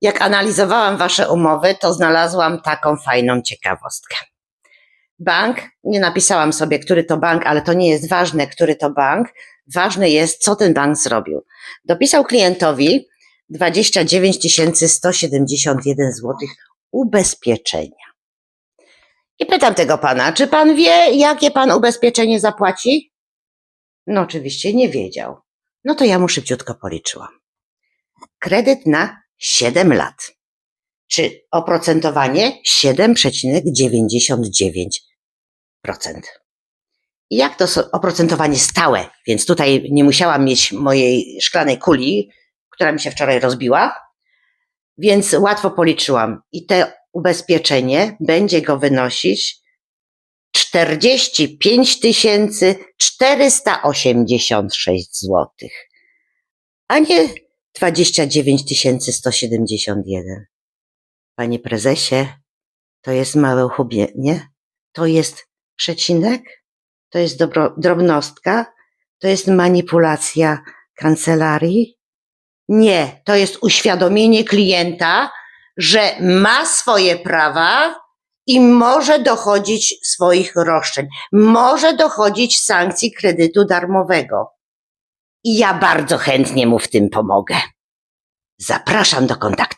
Jak analizowałam wasze umowy, to znalazłam taką fajną ciekawostkę. Bank, nie napisałam sobie, który to bank, ale to nie jest ważne, który to bank. Ważne jest, co ten bank zrobił. Dopisał klientowi 29 171 zł ubezpieczenia. I pytam tego pana, czy pan wie, jakie pan ubezpieczenie zapłaci? No oczywiście nie wiedział. No to ja mu szybciutko policzyłam. Kredyt na 7 lat. Czy oprocentowanie 7,99%. I jak to oprocentowanie stałe? Więc tutaj nie musiałam mieć mojej szklanej kuli, która mi się wczoraj rozbiła. Więc łatwo policzyłam. I te ubezpieczenie będzie go wynosić 45 486 zł, a nie 29 171. Panie prezesie, to jest małe uchybienie, to jest przecinek, to jest dobro, drobnostka, to jest manipulacja kancelarii. Nie, to jest uświadomienie klienta, że ma swoje prawa i może dochodzić swoich roszczeń, może dochodzić sankcji kredytu darmowego. I ja bardzo chętnie mu w tym pomogę. Zapraszam do kontaktu.